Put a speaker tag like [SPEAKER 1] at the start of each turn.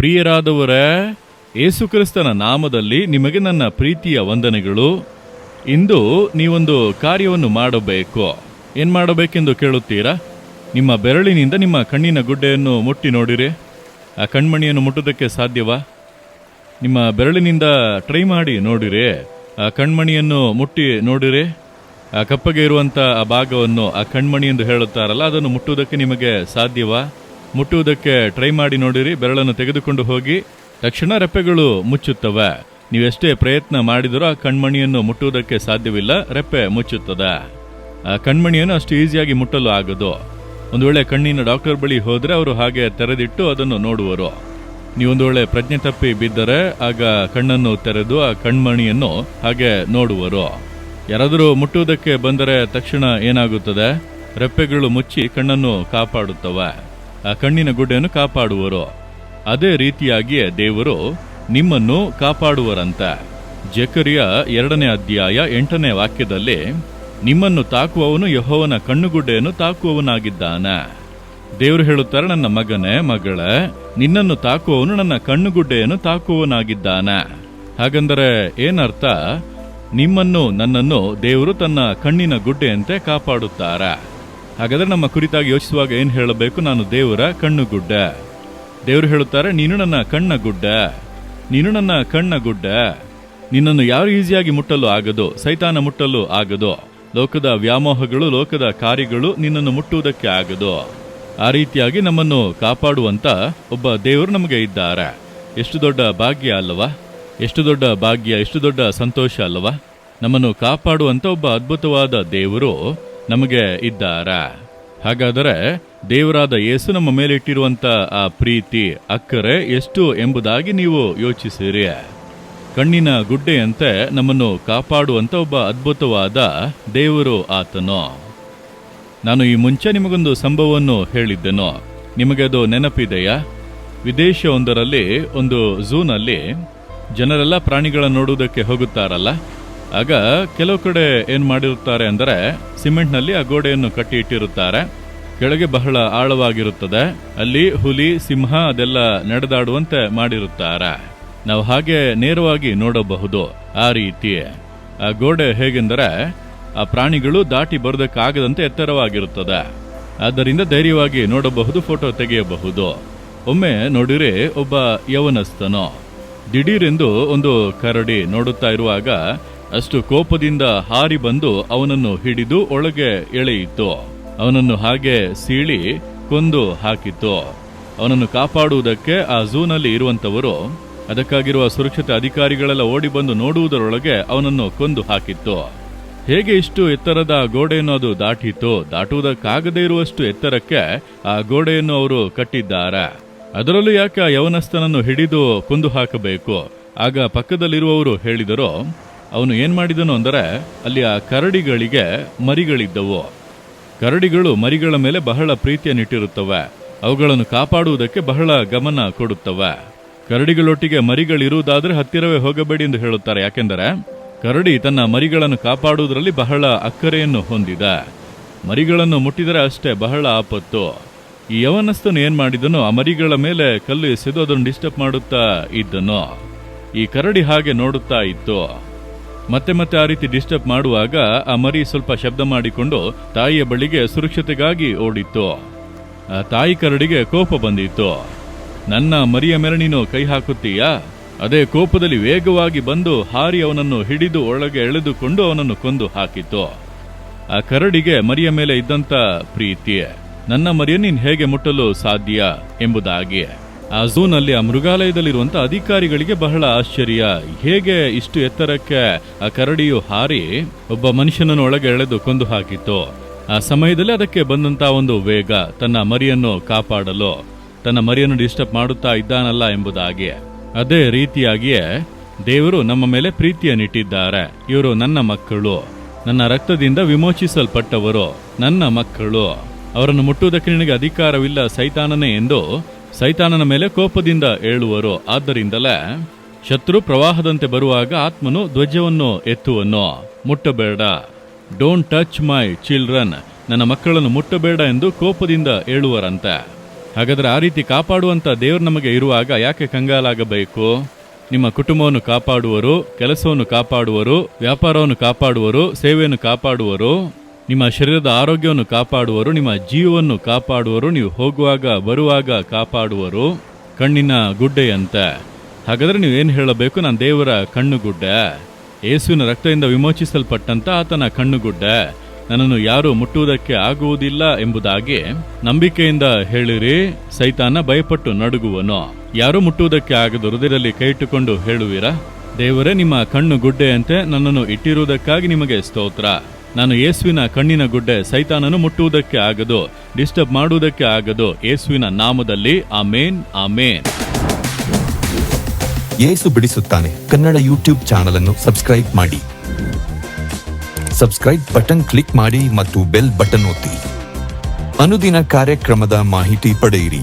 [SPEAKER 1] ಪ್ರಿಯರಾದವರೇ, ಯೇಸುಕ್ರಿಸ್ತನ ನಾಮದಲ್ಲಿ ನಿಮಗೆ ನನ್ನ ಪ್ರೀತಿಯ ವಂದನೆಗಳು. ಇಂದು ನೀವೊಂದು ಕಾರ್ಯವನ್ನು ಮಾಡಬೇಕು. ಏನು ಮಾಡಬೇಕೆಂದು ಕೇಳುತ್ತೀರಾ? ನಿಮ್ಮ ಬೆರಳಿನಿಂದ ನಿಮ್ಮ ಕಣ್ಣಿನ ಗುಡ್ಡೆಯನ್ನು ಮುಟ್ಟಿ ನೋಡಿರಿ. ಆ ಕಣ್ಮಣಿಯನ್ನು ಮುಟ್ಟುವುದಕ್ಕೆ ಸಾಧ್ಯವಾ? ನಿಮ್ಮ ಬೆರಳಿನಿಂದ ಟ್ರೈ ಮಾಡಿ ನೋಡಿರಿ. ಆ ಕಣ್ಮಣಿಯನ್ನು ಮುಟ್ಟಿ ನೋಡಿರಿ. ಆ ಕಪ್ಪಗೆ ಇರುವಂಥ ಆ ಭಾಗವನ್ನು ಆ ಕಣ್ಮಣಿ ಎಂದು ಹೇಳುತ್ತಾರಲ್ಲ, ಅದನ್ನು ಮುಟ್ಟುವುದಕ್ಕೆ ನಿಮಗೆ ಸಾಧ್ಯವಾ? ಮುಟ್ಟುವುದಕ್ಕೆ ಟ್ರೈ ಮಾಡಿ ನೋಡಿರಿ, ಬೆರಳನ್ನು ತೆಗೆದುಕೊಂಡು ಹೋಗಿ, ತಕ್ಷಣ ರೆಪ್ಪೆಗಳು ಮುಚ್ಚುತ್ತವೆ. ನೀವೆಷ್ಟೇ ಪ್ರಯತ್ನ ಮಾಡಿದರೂ ಆ ಕಣ್ಮಣಿಯನ್ನು ಮುಟ್ಟುವುದಕ್ಕೆ ಸಾಧ್ಯವಿಲ್ಲ, ರೆಪ್ಪೆ ಮುಚ್ಚುತ್ತದೆ. ಆ ಕಣ್ಮಣಿಯನ್ನು ಅಷ್ಟು ಈಸಿಯಾಗಿ ಮುಟ್ಟಲು ಆಗದು. ಒಂದು ವೇಳೆ ಕಣ್ಣಿನ ಡಾಕ್ಟರ್ ಬಳಿ ಹೋದರೆ ಅವರು ಹಾಗೆ ತೆರೆದಿಟ್ಟು ಅದನ್ನು ನೋಡುವರು. ನೀವೊಂದು ವೇಳೆ ಪ್ರಜ್ಞೆ ತಪ್ಪಿ ಬಿದ್ದರೆ, ಆಗ ಕಣ್ಣನ್ನು ತೆರೆದು ಆ ಕಣ್ಮಣಿಯನ್ನು ಹಾಗೆ ನೋಡುವರು. ಯಾರಾದರೂ ಮುಟ್ಟುವುದಕ್ಕೆ ಬಂದರೆ ತಕ್ಷಣ ಏನಾಗುತ್ತದೆ? ರೆಪ್ಪೆಗಳು ಮುಚ್ಚಿ ಕಣ್ಣನ್ನು ಕಾಪಾಡುತ್ತವೆ. ಕಣ್ಣಿನ ಗುಡ್ಡೆಯನ್ನು ಕಾಪಾಡುವರು? ಅದೇ ರೀತಿಯಾಗಿಯೇ ದೇವರು ನಿಮ್ಮನ್ನು ಕಾಪಾಡುವರಂತೆ. ಜಕರಿಯ ಎರಡನೇ ಅಧ್ಯಾಯ ಎಂಟನೇ ವಾಕ್ಯದಲ್ಲಿ, ನಿಮ್ಮನ್ನು ತಾಕುವವನು ಯಹೋವನ ಕಣ್ಣುಗುಡ್ಡೆಯನ್ನು ತಾಕುವವನಾಗಿದ್ದಾನೆ. ದೇವರು ಹೇಳುತ್ತಾರೆ, ನನ್ನ ಮಗನೇ, ಮಗಳ, ನಿನ್ನನ್ನು ತಾಕುವವನು ನನ್ನ ಕಣ್ಣುಗುಡ್ಡೆಯನ್ನು ತಾಕುವವನಾಗಿದ್ದಾನೆ. ಹಾಗಂದರೆ ಏನರ್ಥ? ನಿಮ್ಮನ್ನು, ನನ್ನನ್ನು ದೇವರು ತನ್ನ ಕಣ್ಣಿನ ಗುಡ್ಡೆಯಂತೆ ಕಾಪಾಡುತ್ತಾರೆ. ಹಾಗಾದ್ರೆ ನಮ್ಮ ಕುರಿತಾಗಿ ಯೋಚಿಸುವಾಗ ಏನು ಹೇಳಬೇಕು? ನಾನು ದೇವರ ಕಣ್ಣು ಗುಡ್ಡ ದೇವರು ಹೇಳುತ್ತಾರೆ, ನೀನು ನನ್ನ ಕಣ್ಣ ಗುಡ್ಡ ನೀನು ನನ್ನ ಕಣ್ಣ ಗುಡ್ಡ ನಿನ್ನನ್ನು ಯಾರು ಈಸಿಯಾಗಿ ಮುಟ್ಟಲು ಆಗದು, ಸೈತಾನ ಮುಟ್ಟಲು ಆಗದು, ಲೋಕದ ವ್ಯಾಮೋಹಗಳು, ಲೋಕದ ಕಾರ್ಯಗಳು ನಿನ್ನನ್ನು ಮುಟ್ಟುವುದಕ್ಕೆ ಆಗದು, ಆ ರೀತಿಯಾಗಿ ನಮ್ಮನ್ನು ಕಾಪಾಡುವಂತ ಒಬ್ಬ ದೇವರು ನಮಗೆ ಇದ್ದಾರೆ. ಎಷ್ಟು ದೊಡ್ಡ ಭಾಗ್ಯ ಅಲ್ಲವಾ? ಎಷ್ಟು ದೊಡ್ಡ ಭಾಗ್ಯ, ಎಷ್ಟು ದೊಡ್ಡ ಸಂತೋಷ ಅಲ್ಲವಾ? ನಮ್ಮನ್ನು ಕಾಪಾಡುವಂತ ಒಬ್ಬ ಅದ್ಭುತವಾದ ದೇವರು ನಮಗೆ ಇದ್ದಾರ? ಹಾಗಾದರೆ ದೇವರಾದ ಯೇಸು ನಮ್ಮ ಮೇಲೆ ಇಟ್ಟಿರುವಂತ ಆ ಪ್ರೀತಿ, ಅಕ್ಕರೆ ಎಷ್ಟು ಎಂಬುದಾಗಿ ನೀವು ಯೋಚಿಸಿರಿ. ಕಣ್ಣಿನ ಗುಡ್ಡೆಯಂತೆ ನಮ್ಮನ್ನು ಕಾಪಾಡುವಂತ ಒಬ್ಬ ಅದ್ಭುತವಾದ ದೇವರು ಆತನು. ನಾನು ಈ ಮುಂಚೆ ನಿಮಗೊಂದು ಸಂಭವವನ್ನು ಹೇಳಿದ್ದೆನು. ನಿಮಗೆ ಅದು ನೆನಪಿದೆಯಾ? ವಿದೇಶವೊಂದರಲ್ಲಿ, ಒಂದು ಝೂನಲ್ಲಿ ಜನರೆಲ್ಲ ಪ್ರಾಣಿಗಳನ್ನು ನೋಡುವುದಕ್ಕೆ ಹೋಗುತ್ತಾರಲ್ಲ? ಆಗ ಕೆಲವು ಕಡೆ ಏನು ಮಾಡಿರುತ್ತಾರೆ ಅಂದರೆ ಸಿಮೆಂಟ್ನಲ್ಲಿ ಆ ಗೋಡೆಯನ್ನು ಕಟ್ಟಿ ಇಟ್ಟಿರುತ್ತಾರೆ. ಕೆಳಗೆ ಬಹಳ ಆಳವಾಗಿರುತ್ತದೆ. ಅಲ್ಲಿ ಹುಲಿ, ಸಿಂಹ ಅದೆಲ್ಲ ನಡೆದಾಡುವಂತೆ ಮಾಡಿರುತ್ತಾರೆ. ನಾವು ಹಾಗೆ ನೇರವಾಗಿ ನೋಡಬಹುದು ಆ ರೀತಿ ಆ ಗೋಡೆ ಹೇಗೆಂದರೆ ಆ ಪ್ರಾಣಿಗಳು ದಾಟಿ ಬರೋದಕ್ಕಾಗದಂತೆ ಎತ್ತರವಾಗಿರುತ್ತದೆ. ಆದ್ದರಿಂದ ಧೈರ್ಯವಾಗಿ ನೋಡಬಹುದು, ಫೋಟೋ ತೆಗೆಯಬಹುದು. ಒಮ್ಮೆ ನೋಡಿರಿ, ಒಬ್ಬ ಯವನಸ್ಥನು ದಿಢೀರೆಂದು ಒಂದು ಕರಡಿ ನೋಡುತ್ತಾ ಇರುವಾಗ ಅಷ್ಟು ಕೋಪದಿಂದ ಹಾರಿ ಬಂದು ಅವನನ್ನು ಹಿಡಿದು ಒಳಗೆ ಎಳೆಯಿತು. ಅವನನ್ನು ಹಾಗೆ ಸೀಳಿ ಕೊಂದು ಹಾಕಿತ್ತು. ಅವನನ್ನು ಕಾಪಾಡುವುದಕ್ಕೆ ಆ ಝೂನಲ್ಲಿ ಇರುವಂತವರು ಅದಕ್ಕಾಗಿರುವ ಸುರಕ್ಷತೆ ಅಧಿಕಾರಿಗಳೆಲ್ಲ ಓಡಿ ಬಂದು ನೋಡುವುದರೊಳಗೆ ಅವನನ್ನು ಕೊಂದು ಹಾಕಿತ್ತು. ಹೇಗೆ ಇಷ್ಟು ಎತ್ತರದ ಗೋಡೆಯನ್ನು ಅದು ದಾಟಿತು ದಾಟುವುದಕ್ಕಾಗದೇ ಇರುವಷ್ಟು ಎತ್ತರಕ್ಕೆ ಆ ಗೋಡೆಯನ್ನು ಅವರು ಕಟ್ಟಿದ್ದಾರೆ. ಅದರಲ್ಲೂ ಯಾಕೆ ಯವನಸ್ಥನನ್ನು ಹಿಡಿದು ಕೊಂದು ಹಾಕಬೇಕು? ಆಗ ಪಕ್ಕದಲ್ಲಿರುವವರು ಹೇಳಿದರು ಅವನು ಏನು ಮಾಡಿದನು ಅಂದರೆ, ಅಲ್ಲಿ ಆ ಕರಡಿಗಳಿಗೆ ಮರಿಗಳಿದ್ದವು. ಕರಡಿಗಳು ಮರಿಗಳ ಮೇಲೆ ಬಹಳ ಪ್ರೀತಿಯನ್ನಿಟ್ಟಿರುತ್ತವೆ. ಅವುಗಳನ್ನು ಕಾಪಾಡುವುದಕ್ಕೆ ಬಹಳ ಗಮನ ಕೊಡುತ್ತವೆ. ಕರಡಿಗಳೊಟ್ಟಿಗೆ ಮರಿಗಳಿರುವುದಾದರೆ ಹತ್ತಿರವೇ ಹೋಗಬೇಡಿ ಎಂದು ಹೇಳುತ್ತಾರೆ. ಯಾಕೆಂದರೆ, ಕರಡಿ ತನ್ನ ಮರಿಗಳನ್ನು ಕಾಪಾಡುವುದರಲ್ಲಿ ಬಹಳ ಅಕ್ಕರೆಯನ್ನು ಹೊಂದಿದೆ. ಮರಿಗಳನ್ನು ಮುಟ್ಟಿದರೆ ಅಷ್ಟೇ ಬಹಳ ಆಪತ್ತು. ಈ ಯವನಸ್ಥನು ಏನು ಮಾಡಿದನು? ಆ ಮರಿಗಳ ಮೇಲೆ ಕಲ್ಲು ಎಸೆದು ಅದನ್ನು ಡಿಸ್ಟರ್ಬ್ ಮಾಡುತ್ತಾ ಇದ್ದನು. ಈ ಕರಡಿ ಹಾಗೆ ನೋಡುತ್ತಾ ಇತ್ತು. ಮತ್ತೆ ಮತ್ತೆ ಆ ರೀತಿ ಡಿಸ್ಟರ್ಬ್ ಮಾಡುವಾಗ ಆ ಮರಿ ಸ್ವಲ್ಪ ಶಬ್ದ ಮಾಡಿಕೊಂಡು ತಾಯಿಯ ಬಳಿಗೆ ಸುರಕ್ಷತೆಗಾಗಿ ಓಡಿತ್ತು. ಆ ತಾಯಿ ಕರಡಿಗೆ ಕೋಪ ಬಂದಿತ್ತು. ನನ್ನ ಮರಿಯ ಮೇಲೆ ಕೈ ಹಾಕುತ್ತೀಯಾ? ಅದೇ ಕೋಪದಲ್ಲಿ ವೇಗವಾಗಿ ಬಂದು ಹಾರಿ ಅವನನ್ನು ಹಿಡಿದು ಒಳಗೆ ಎಳೆದುಕೊಂಡು ಅವನನ್ನು ಕೊಂದು ಹಾಕಿತು ಆ ಕರಡಿಗೆ ಮರಿಯ ಮೇಲೆ ಇದ್ದಂತ ಪ್ರೀತಿ, ನನ್ನ ಮರಿಯ ನೀನು ಹೇಗೆ ಮುಟ್ಟಲು ಸಾಧ್ಯ? ಎಂಬುದಾಗಿ. ಆ ಝೂನಲ್ಲಿ ಆ ಮೃಗಾಲಯದಲ್ಲಿರುವಂತ ಅಧಿಕಾರಿಗಳಿಗೆ ಬಹಳ ಆಶ್ಚರ್ಯ. ಹೇಗೆ ಇಷ್ಟು ಎತ್ತರಕ್ಕೆ ಆ ಕರಡಿಯು ಹಾರಿ ಒಬ್ಬ ಮನುಷ್ಯನನ್ನು ಒಳಗೆ ಎಳೆದು ಕೊಂದು ಹಾಕಿತ್ತು. ಆ ಸಮಯದಲ್ಲಿ ಅದಕ್ಕೆ ಬಂದಂತ ಒಂದು ವೇಗ, ತನ್ನ ಮರಿಯನ್ನು ಕಾಪಾಡಲು, ತನ್ನ ಮರಿಯನ್ನು ಡಿಸ್ಟರ್ಬ್ ಮಾಡುತ್ತಾ ಇದ್ದಾನಲ್ಲ ಎಂಬುದಾಗಿ. ಅದೇ ರೀತಿಯಾಗಿಯೇ ದೇವರು ನಮ್ಮ ಮೇಲೆ ಪ್ರೀತಿಯನ್ನಿಟ್ಟಿದ್ದಾರೆ. ಇವರು ನನ್ನ ಮಕ್ಕಳು. ನನ್ನ ರಕ್ತದಿಂದ ವಿಮೋಚಿಸಲ್ಪಟ್ಟವರು ನನ್ನ ಮಕ್ಕಳು. ಅವರನ್ನು ಮುಟ್ಟುವುದಕ್ಕೆ ನಿನಗೆ ಅಧಿಕಾರವಿಲ್ಲ ಸೈತಾನನೇ ಎಂದು ಸೈತಾನನ ಮೇಲೆ ಕೋಪದಿಂದ ಏಳುವರು. ಆದ್ದರಿಂದಲೇ ಶತ್ರು ಪ್ರವಾಹದಂತೆ ಬರುವಾಗ ಆತ್ಮನು ಧ್ವಜವನ್ನು ಎತ್ತುವನ್ನು ಮುಟ್ಟಬೇಡ. ಡೋಂಟ್ ಟಚ್ ಮೈ ಚಿಲ್ಡ್ರನ್ ನನ್ನ ಮಕ್ಕಳನ್ನು ಮುಟ್ಟಬೇಡ ಎಂದು ಕೋಪದಿಂದ ಏಳುವರಂತೆ. ಹಾಗಾದರೆ ಆ ರೀತಿ ಕಾಪಾಡುವಂತ ದೇವರು ನಮಗೆ ಇರುವಾಗ ಯಾಕೆ ಕಂಗಾಲಾಗಬೇಕು? ನಿಮ್ಮ ಕುಟುಂಬವನ್ನು ಕಾಪಾಡುವರು, ಕೆಲಸವನ್ನು ಕಾಪಾಡುವರು, ವ್ಯಾಪಾರವನ್ನು ಕಾಪಾಡುವರು, ಸೇವೆಯನ್ನು ಕಾಪಾಡುವರು. ನಿಮ್ಮ ಶರೀರದ ಆರೋಗ್ಯವನ್ನು ಕಾಪಾಡುವರು, ನಿಮ್ಮ ಜೀವವನ್ನು ಕಾಪಾಡುವರು, ನೀವು ಹೋಗುವಾಗ, ಬರುವಾಗ ಕಾಪಾಡುವರು ಕಣ್ಣಿನ ಗುಡ್ಡೆಯಂತೆ. ಹಾಗಾದರೆ ನೀವು ಏನು ಹೇಳಬೇಕು? ನಾನು ದೇವರ ಕಣ್ಣುಗುಡ್ಡೆ. ಯೇಸುವಿನ ರಕ್ತದಿಂದ ವಿಮೋಚಿಸಲ್ಪಟ್ಟಂತ ಆತನ ಕಣ್ಣುಗುಡ್ಡೆ. ನನ್ನನ್ನು ಯಾರು ಮುಟ್ಟುವುದಕ್ಕೆ ಆಗುವುದಿಲ್ಲ ಎಂಬುದಾಗಿ ನಂಬಿಕೆಯಿಂದ ಹೇಳಿರಿ, ಸೈತಾನ ಭಯಪಟ್ಟು ನಡುಗುವನು. ಯಾರು ಮುಟ್ಟುವುದಕ್ಕೆ ಆಗದು ಹೃದಯದಲ್ಲಿ ಕೈ ಇಟ್ಟುಕೊಂಡು ಹೇಳುವಿರಾ? ದೇವರೇ, ನಿಮ್ಮ ಕಣ್ಣು ಗುಡ್ಡೆಯಂತೆ ನನ್ನನ್ನು ಇಟ್ಟಿರುವುದಕ್ಕಾಗಿ ನಿಮಗೆ ಸ್ತೋತ್ರ. ನಾನು ಯೇಸುವಿನ ಕಣ್ಣಿನ ಗುಡ್ಡೆ ಸೈತಾನನು ಮುಟ್ಟುವುದಕ್ಕೆ ಆಗದು, ಡಿಸ್ಟರ್ಬ್ ಮಾಡುವುದಕ್ಕೆ ಆಗದು. ಯೇಸುವಿನ ನಾಮದಲ್ಲಿ ಆಮೇನ್ ಆಮೇನ್.
[SPEAKER 2] ಯೇಸು ಬಿಡಿಸುತ್ತಾನೆ. ಕನ್ನಡ ಯೂಟ್ಯೂಬ್ ಚಾನಲ್ ಅನ್ನು ಸಬ್ಸ್ಕ್ರೈಬ್ ಮಾಡಿ. ಸಬ್ಸ್ಕ್ರೈಬ್ ಬಟನ್ ಕ್ಲಿಕ್ ಮಾಡಿ ಮತ್ತು ಬೆಲ್ ಬಟನ್ ಒತ್ತಿ. ಅನುದಿನ ಕಾರ್ಯಕ್ರಮದ ಮಾಹಿತಿ ಪಡೆಯಿರಿ.